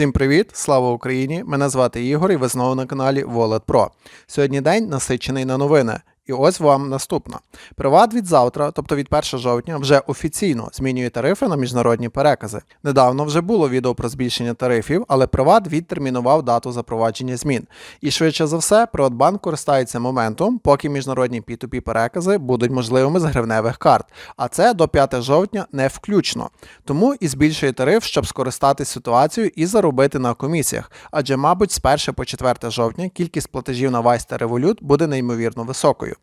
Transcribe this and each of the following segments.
Всім привіт! Слава Україні! Мене звати Ігор і ви знову на каналі Wallet Pro. Сьогодні день насичений на новини. І ось вам наступна. Приват від завтра, тобто від 1 жовтня, вже офіційно змінює тарифи на міжнародні перекази. Недавно вже було відео про збільшення тарифів, але Приват відтермінував дату запровадження змін. І швидше за все, Приватбанк користається моментом, поки міжнародні P2P перекази будуть можливими з гривневих карт. А це до 5 жовтня не включно. Тому і збільшує тариф, щоб скористатись ситуацією і заробити на комісіях. Адже, мабуть, з 1 по 4 жовтня кількість платежів на Vice та буде неймовірно високою.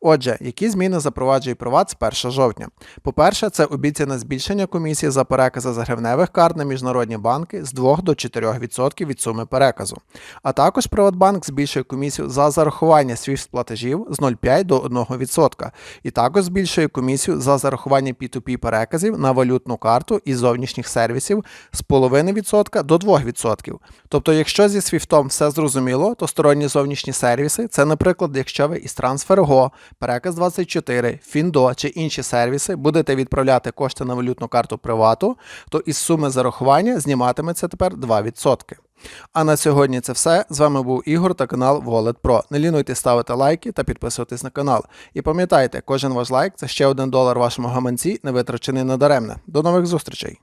Отже, які зміни запроваджує Приват з 1 жовтня? По-перше, це обіцяне збільшення комісії за перекази з гривневих карт на міжнародні банки з 2 до 4% від суми переказу. А також Приватбанк збільшує комісію за зарахування SWIFT платежів з 0,5 до 1%. І також збільшує комісію за зарахування P2P переказів на валютну карту із зовнішніх сервісів з 0,5% до 2%. Тобто, якщо зі SWIFT все зрозуміло, то сторонні зовнішні сервіси це, наприклад, якщо ви із TransferGo, Переказ 24, Findo чи інші сервіси будете відправляти кошти на валютну карту привату, то із суми зарахування зніматиметься тепер 2%. А на сьогодні це все. З вами був Ігор та канал Wallet Pro. Не лінуйте ставити лайки та підписуватись на канал. І пам'ятайте, кожен ваш лайк це ще один долар вашому гаманці, не витрачений надаремне. До нових зустрічей!